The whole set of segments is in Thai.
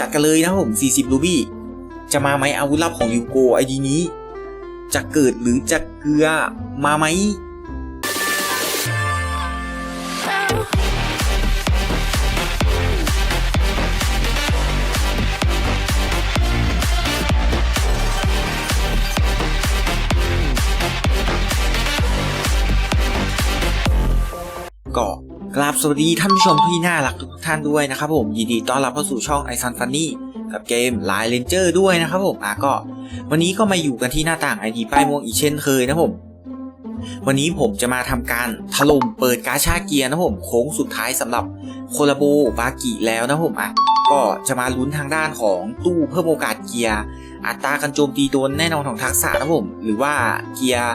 จัดกันเลยนะผม 40 รูบี้จะมาไหมอาวุธลับของยูโกไอดีนี้ จะเกิดหรือจะเกลือมาไหม กราบสวัสดีท่านผู้ชมที่น่ารักทุกท่านด้วยนะครับผมยินดีต้อนรับเข้าสู่ช่องไอซันฟันนี่กับเกมไลน์เลนเจอร์ด้วยนะครับผมอะก็ วันนี้ก็มาอยู่กันที่หน้าต่างไอดีป้ายม่วงอีกเช่นเคยนะผม วันนี้ผมจะมาทำการถล่มเปิดกาชาเกียร์นะผมโค้งสุดท้ายสำหรับโคลาโบบากิแล้วนะผมอะก็จะมาลุ้นทางด้านของตู้เพิ่มโอกาสเกียร์ อัตราการโจมตีโดนแน่นอนของทักษะนะผม หรือว่าเกียร์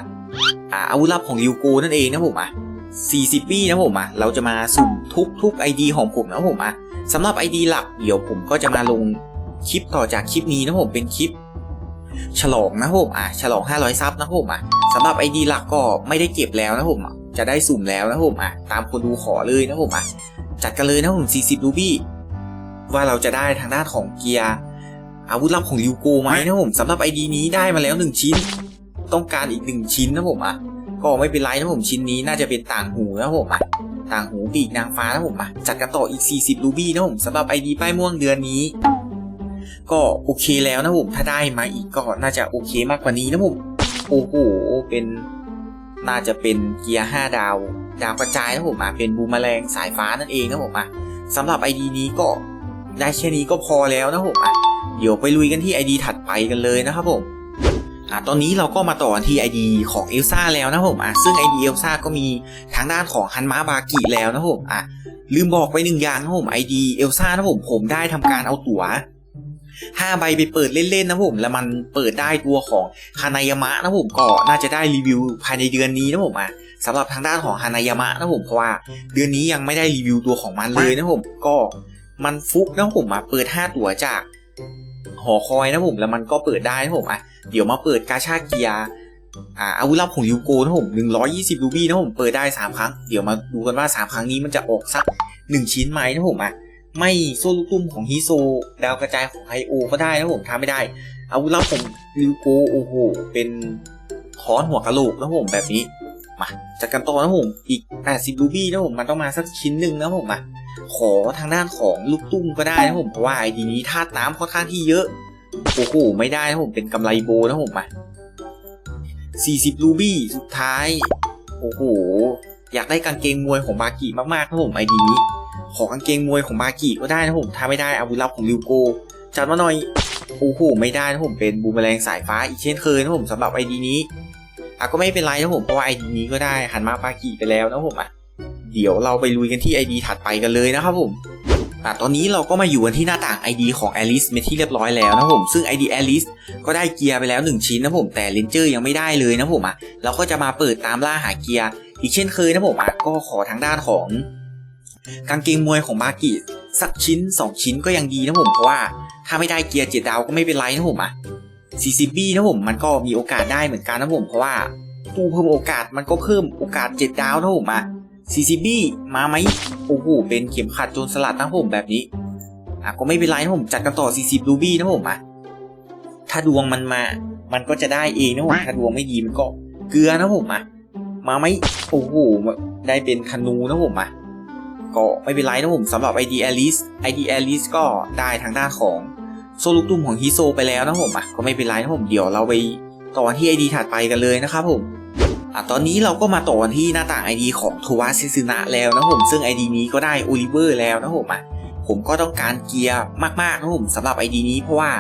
อาอาวุธลับของริวโกนั่นเองนะผมอะ 40ปีนะผมอะเราจะมาสุ่มทุกทุก ID ของผมนะผมอะสำหรับ ID หลักเดี๋ยวผมก็จะมาลงคลิปต่อจากคลิปนี้นะผมเป็นคลิป ฉลองนะผมอะฉลอง 500 ซับนะผมอะสำหรับ ID หลักก็ไม่ได้เก็บแล้วนะผมอะจะได้สุ่มแล้วนะผมอะตามคนดูขอเลยนะผมอะจัดกันเลยนะผม 40รูบี้ว่าเราจะได้ทางด้านของเกียร์อาวุธลับของริวโกไหมนะผมสำหรับ ID นี้ได้มาแล้ว 1 ชิ้น ต้องการอีก 1 ชิ้นนะผมอะ ก็ไม่เป็นไรนะผมชิ้นนี้น่าจะเป็นต่างหูนะผมอะต่างหูปีกนางฟ้านะผมอะจัดกันต่ออีก 40 รูบี้นะผมสำหรับ ID ป้ายม่วงเดือนนี้ ก็โอเคแล้วนะผมถ้าได้มาอีกก็น่าจะโอเคมากกว่านี้นะผมโอ้โหเป็นน่าจะเป็นเกียร์ 5 ดาว ดาวกระจายนะผมอะเป็นบูมแมลงสายฟ้านั่นเองนะผมอะสำหรับ ID นี้ก็ได้แค่นี้ก็พอแล้วนะผมอะเดี๋ยวไปลุยกันที่ ID ถัดไปกันเลยนะครับผม อะตอนนี้เราก็มาต่อที่ ID ของเอลซ่าแล้วนะผมอะซึ่ง ID เอลซ่าก็มีทางด้านของฮันมาบากิแล้วนะผมอะลืมบอกไปหนึ่งอย่างนะผม ID เอลซ่านะผมผมได้ทำการเอาตั๋ว5ใบไปเปิดเล่นๆนะผม แล้วมันเปิดได้ตัวของฮานายามะนะผมก็น่าจะได้รีวิวภายในเดือนนี้นะผมอะสำหรับทางด้านของฮานายามะนะผมเพราะว่าเดือนนี้ยังไม่ได้รีวิวตัวของมันเลยนะผมก็มันฟุกนะผมอะเปิด 5 ตั๋วจาก หอคอยนะผมแล้วมันก็เปิดได้นะผมอะเดี๋ยวมาเปิดกาชาเกียร์อ่าอาวุธลับของยูโกนะผม120รูบี้นะผมเปิดได้3ครั้งเดี๋ยวมาดูกันว่า3ครั้งนี้มันจะออกสัก1ชิ้นไหมนะผมอะไม่โซลูกตุ้มของฮิโซดาวกระจายของไฮโอก็ได้นะผมทำไม่ได้ อาวุธลับของยูโกโอ้โหเป็นค้อนหัวกะโหลกนะผมแบบนี้มาจัดกันต่อนะผมอีก 80รูบี้นะผมมันต้องมาสักชิ้นหนึ่งนะผมอะ ขอทางด้านของลูกตุ้มก็ได้นะผมเพราะว่าไอดีนี้ธาตุน้ำค่อนข้างที่เยอะโอ้โหไม่ได้นะผมเป็นกำไรโบนะผมอะ40รูบี้สุดท้ายโอ้โหอยากได้กางเกงมวยของบากิมากๆนะผมไอดีนี้ ขอกางเกงมวยของบากิก็ได้นะผมถ้าไม่ได้อาวุธลับของริวโกจัดมาหน่อยโอ้โหไม่ได้นะผมเป็นบูมแมลงสายฟ้าอีกเช่นเคยนะผมสำหรับไอดีนี้อะก็ไม่เป็นไรนะผมเพราะว่าไอดีนี้ก็ได้หันมาบากิไปแล้วนะผมอะ เดี๋ยวเราไปลุยกันที่ ID ถัดไปกันเลยนะครับผมอะตอนนี้เราก็มาอยู่กันที่หน้าต่าง ID ของ Alice เป็นที่เรียบร้อยแล้วนะผม ซึ่ง ID Alice ก็ได้เกียร์ไปแล้ว 1 ชิ้นนะผม แต่ Ranger ยังไม่ได้เลยนะผมอะ เราก็จะมาเปิดตามล่าหาเกียร์อีกเช่นเคยนะผมอะ ก็ขอทางด้านของ กางเกงมวยของบากิสักชิ้น 2 ชิ้นก็ยังดีนะผม เพราะว่าถ้าไม่ได้เกียร์เจ็ดดาวก็ไม่เป็นไรนะผมอะ 40B นะผมมันก็มีโอกาสได้เหมือนกันนะผม เพราะว่าตู้เพิ่มโอกาสมันก็เพิ่มโอกาสเจ็ดดาวนะผมอะ CCB มาไหมโอ้โหเป็นเข็มขัดโจรสลัดนะผมแบบนี้อะก็ไม่เป็นไรนะผมจัดกันต่อ 40 รูบี้นะผมอะถ้าดวงมันมา มันก็จะได้เองนะผมถ้าดวงไม่ดีมันก็เกลือนะผมอะมาไหมโอ้โหได้เป็นธนูนะผมอะก็ไม่เป็นไรนะผมสำหรับ ID Alice ID Alice ก็ได้ทางด้านของโซลูกตุ้มของฮิโซไปแล้วนะผมอะก็ไม่เป็นไรนะผมเดี๋ยวเราไปต่อที่ ID ถัดไปกันเลยนะครับผม อะตอนนี้เราก็มาต่อที่หน้าต่าง ID ของโทวาซิซึนะแล้วนะผมซึ่ง ID นี้ก็ได้โอลิเวอร์แล้วนะผมอะผมก็ต้องการเกียร์มากๆนะผมสำหรับ ID นี้เพราะว่า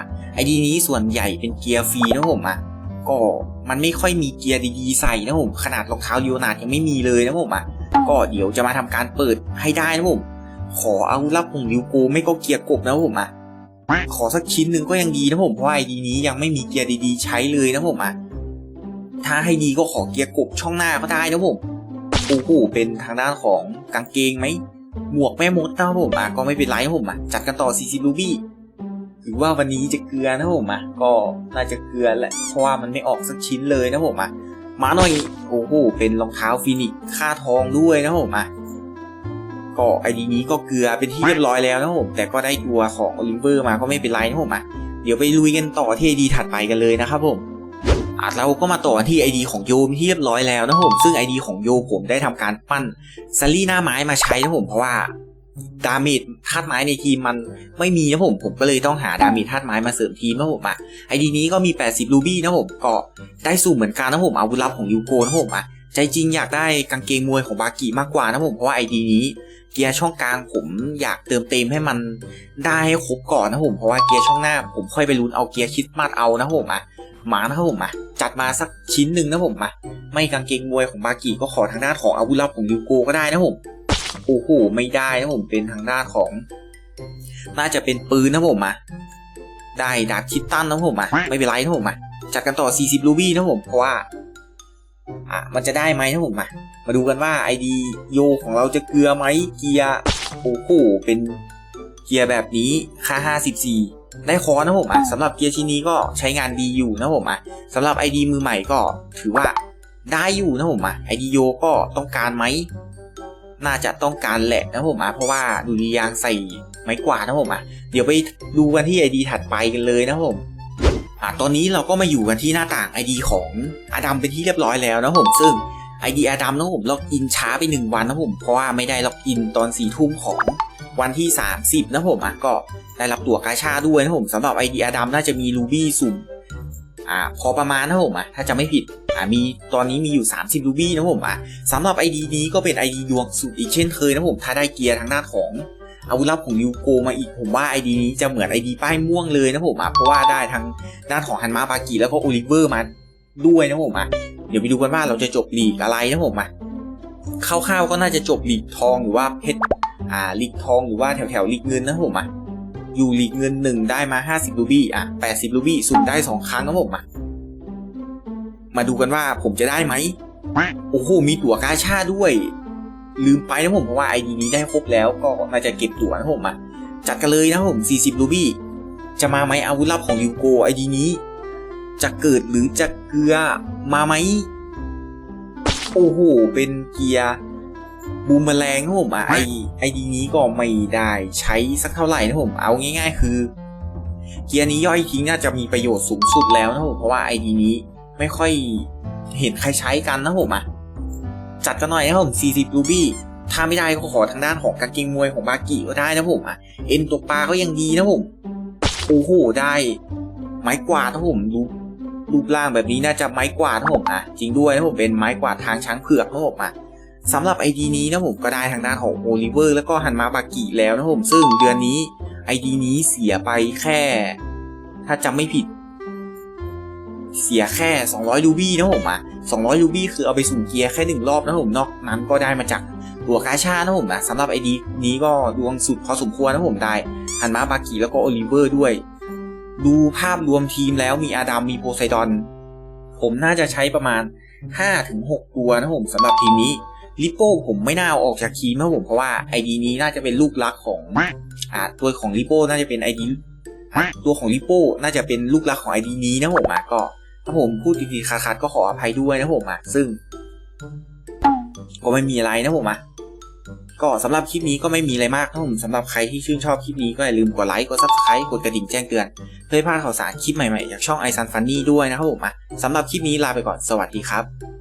ID นี้ส่วนใหญ่เป็นเกียร์ฟรีนะผมอะก็มันไม่ค่อยมีเกียร์ดีๆใส่นะผมขนาดรองเท้าดิโอนาดยังไม่มีเลยนะผมอะก็เดี๋ยวจะมาทำการเปิดให้ได้นะผมขอเอาวุธลับของริวโกไม่ก็เกียร์กบนะผมอะขอสักชิ้นหนึ่งก็ยังดีนะผมเพราะว่า ID นี้ยังไม่มีเกียร์ดีๆ ใช้เลยนะผมอะ ถ้าให้ดีก็ขอเกียร์กบช่องหน้าก็ได้นะผมโอ้โหเป็นทางด้านของกางเกงไหมหมวกแม่มดนะผมอะก็ไม่เป็นไรนะผมอะจัดกันต่อ40รูบี้ถือว่าวันนี้จะเกลือนะผมอะก็น่าจะเกลือแหละเพราะว่ามันไม่ออกสักชิ้นเลยนะผมอะมาหน่อยโอ้โหเป็นรองเท้าฟินิกค่าทองด้วยนะผมอะก็ไอดีนี้ก็เกลือเป็นที่เรียบร้อยแล้วนะผมแต่ก็ได้ตัวของโอลิเวอร์มาก็ไม่เป็นไรนะผมอะเดี๋ยวไปลุยกันต่อที่ไอดีถัดไปกันเลยนะครับผม อะเราก็มาต่อที่ไอดีของโยมที่เรียบร้อยแล้วนะครับผมซึ่งไอดีของโยผมได้ทำการปั้นซัลลี่หน้าไม้มาใช้นะครับผมเพราะว่าดาเมจธาตุไม้ในทีมมันไม่มีนะผมผมก็เลยต้องหาดาเมจธาตุไม้มาเสริมทีมนะผมอะไอดีนี้ก็มี 80 รูบี้นะผมก็ได้สูงเหมือนกันนะผมอาวุธลับของยูโกนะผมอะใจจริงอยากได้กางเกงมวยของบากิมากกว่านะผมเพราะว่าไอดีนี้ เกียร์ช่องกลางผมอยากเติมเต็มให้มันได้ให้ครบก่อนนะผมเพราะว่าเกียร์ช่องหน้าผมค่อยไปลุ้นเอาเกียร์คิดมาดเอานะผมอะ มานะครับผมอะจัดมาสักชิ้นหนึ่งนะผมอะไม่กางเกงมวยของบากิก็ขอทางด้านของอาวุธลับของยูโกก็ได้นะผมโอ้โหไม่ได้นะผมเป็นทางด้านของ น่าจะเป็นปืนนะผมอะได้ดาบคิดตันนะผมอะไม่เป็นไรนะผมอะจัดกันต่อ 40 รูบี้นะผมเพราะว่าอะมันจะได้ไหมนะผมอะมาดูกันว่าไอดีโยของเราจะเกลือไหมเกียร์โอ้โหเป็นเกียร์แบบนี้ค่า54 ได้คอนะผมอะสำหรับเกียร์ชิ้นนี้ก็ใช้งานดีอยู่นะผมอะสำหรับไอดีมือใหม่ก็ถือว่าได้อยู่นะผมอะไอดีโยก็ต้องการไหมน่าจะต้องการแหละนะผมอะเพราะว่าดูดียางใส่ไม้กวาดนะผมอะเดี๋ยวไปดูกันที่ไอดีถัดไปกันเลยนะผมอะตอนนี้เราก็มาอยู่กันที่หน้าต่าง ID ของอดัมเป็นที่เรียบร้อยแล้วนะผมซึ่ง ID อดัมนะผมล็อกอินช้าไป 1 วันนะผมเพราะว่าไม่ได้ล็อกอินตอน4ี่ทุ่มของ วันที่ 30 นะผมอะก็ได้รับตั๋วกาชาด้วยนะผมสำหรับ ID อดัมน่าจะมีรูบี้สุ่มอ่าพอประมาณนะผมอะถ้าจะไม่ผิดอ่ามีตอนนี้มีอยู่ 30รูบี้นะผมอะสำหรับ ID นี้ก็เป็น ID ดวงสุดอีกเช่นเคยนะผมถ้าได้เกียร์ทางด้านของอาวุธลับของยูโกมาอีกผมว่าไอดีนี้จะเหมือนไอดีป้ายม่วงเลยนะผมอะเพราะว่าได้ทั้งด้านของฮันมาบากิแล้วก็โอลิเวอร์มาด้วยนะผมอะเดี๋ยวไปดูกันว่าเราจะจบลีกอะไรนะผมอะคร่าวๆก็น่าจะจบลีกทองหรือว่าเพชร อ่าลีกทองหรือว่าแถวแถวๆลีกเงินนะผมอะอยู่ลีกเงินหนึ่งได้มา 50 รูบี้อะ 80 รูบี้สุ่มได้สองครั้งนะผมอะมาดูกันว่าผมจะได้ไหม โอ้โห มีตั๋วกาชาด้วย ลืมไปนะผมเพราะว่าไอดีนี้ได้ครบแล้วก็น่าจะเก็บตั๋วนะผมอะ จัดกันเลยนะผม 40 รูบี้ จะมาไหมอาวุธลับของยูโกไอดีนี้ จะเกิดหรือจะเกลือมาไหม โอ้โห เป็นเกียร์ บูมแมลงนะผมอะไอไอดีนี้ก็ไม่ได้ใช้สักเท่าไหร่นะผมเอาง่าย ๆ คือ เกียร์นี้ย่อยทิ้งน่าจะมีประโยชน์สูงสุดแล้วนะผมเพราะว่าไอดีนี้ไม่ค่อยเห็นใครใช้กันนะผมอะจัดกันหน่อยนะครับผม40รูบี้ถ้าไม่ได้ก็ขอทางด้านของกางเกงมวยของบากิก็ได้นะผมอะเอ็นตัวปลาก็ยังดีนะผมโอ้โหได้ ไม้กวาดนะผมรูปรูปร่างแบบนี้น่าจะไม้กวาดนะผมอะจริงด้วยนะผมเป็นไม้กวาดทางช้างเผือกนะผมอะ สำหรับไอดีนี้นะผมก็ได้ทางด้านของโอลิเวอร์แล้วก็ฮันมาบากิแล้วนะผมซึ่งเดือนนี้ไอดีนี้เสียไปแค่ ถ้าจำไม่ผิด เสียแค่ 200 รูบี้นะผมอะ 200 รูบี้คือเอาไปสุ่มเกียร์แค่หนึ่งรอบนะผมนอกนั้นก็ได้มาจากตัวกาชานะผมนะสำหรับไอดีนี้ก็ดวงสุดพอสมควรนะผมได้ฮันมาบากิแล้วก็โอลิเวอร์ด้วย ดูภาพรวมทีมแล้วมีอาดัมมีโพไซดอน ผมน่าจะใช้ประมาณ5-6ตัวนะผมสำหรับทีมนี้ ลิโป้ผมไม่น่าเอาออกจากทีมนะผมเพราะว่าไอดีนี้น่าจะเป็นลูกรักของอ่าตัวของลิโป้น่าจะเป็นไอดีตัวของลิโป้น่าจะเป็นลูกรักของไอดีนี้นะผมอะก็ถ้าผมพูดดีๆขาดๆก็ขออภัยด้วยนะผมอะซึ่งก็ไม่มีอะไรนะผมอะก็สำหรับคลิปนี้ก็ไม่มีอะไรมากนะผมสำหรับใครที่ชื่นชอบคลิปนี้ก็อย่าลืมกดไลค์ กด subscribe กดกระดิ่งแจ้งเตือน เพื่อพลาดข่าวสารคลิปใหม่ๆ จากช่อง i s u n Funny ด้วยนะครับผมอะสำหรับคลิปนี้ลาไปก่อนสวัสดีครับ